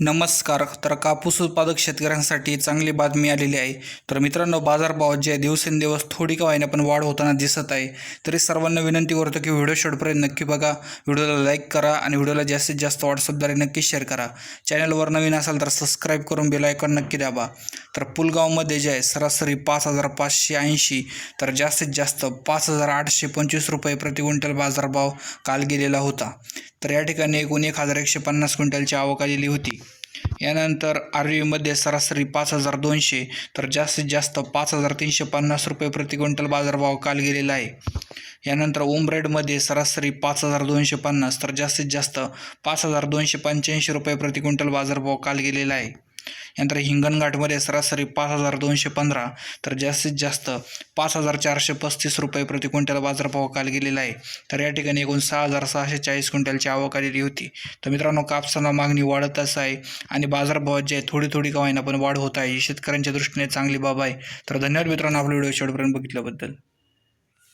नमस्कार. तर कापूस उत्पादक शेतकऱ्यांसाठी चांगली बातमी आलेली आहे. तर मित्रांनो बाजारभावात जे दिवसेंदिवस थोडी का वाईने पण वाढ होताना दिसत आहे. तरी सर्वांना विनंती करतो की व्हिडिओ शेवटपर्यंत नक्की बघा. व्हिडिओला लाईक करा आणि व्हिडिओला जास्तीत जास्त व्हॉट्सअपद्वारे नक्की शेअर करा. चॅनलवर नवीन असाल तर सबस्क्राईब करून बेल आयकॉन नक्की दाबा. तर पुलगावमध्ये जे आहे सरासरी पाच हजार पाचशे ऐंशी तर जास्तीत जास्त पाच हजार आठशे पंचवीस रुपये प्रति क्विंटल बाजारभाव काल गेलेला होता. तर या ठिकाणी एकूण एक हजार एकशे पन्नास क्विंटलची आवक आलेली होती. यानंतर आर्वीमध्ये सरासरी पाच हजार दोनशे तर जास्तीत जास्त पाच हजार तीनशे पन्नास रुपये प्रति क्विंटल बाजारभाव काल गेलेला आहे. यानंतर उमरेडमध्ये सरासरी पाच हजार दोनशे पन्नास तर जास्तीत जास्त पाच हजार दोनशे पंच्याऐंशी रुपये प्रति क्विंटल बाजारभाव काल गेलेला आहे. यानंतर हिंगणघाटमध्ये सरासरी पाच हजार दोनशे पंधरा तर जास्तीत जास्त पाच हजार चारशे पस्तीस रुपये प्रति क्विंटल बाजारभाव काल गेलेला आहे. तर या ठिकाणी एकूण सहा हजार सहाशे चाळीस क्विंटलची आवक आलेली होती. तर मित्रांनो कापसाला मागणी वाढतच आहे आणि बाजारभावात जे आहे थोडी थोडी का होईना पण वाढ होत आहे. ही शेतकऱ्यांच्या दृष्टीने चांगली बाब आहे. तर धन्यवाद मित्रांनो आपला व्हिडिओ शेवटपर्यंत बघितल्याबद्दल.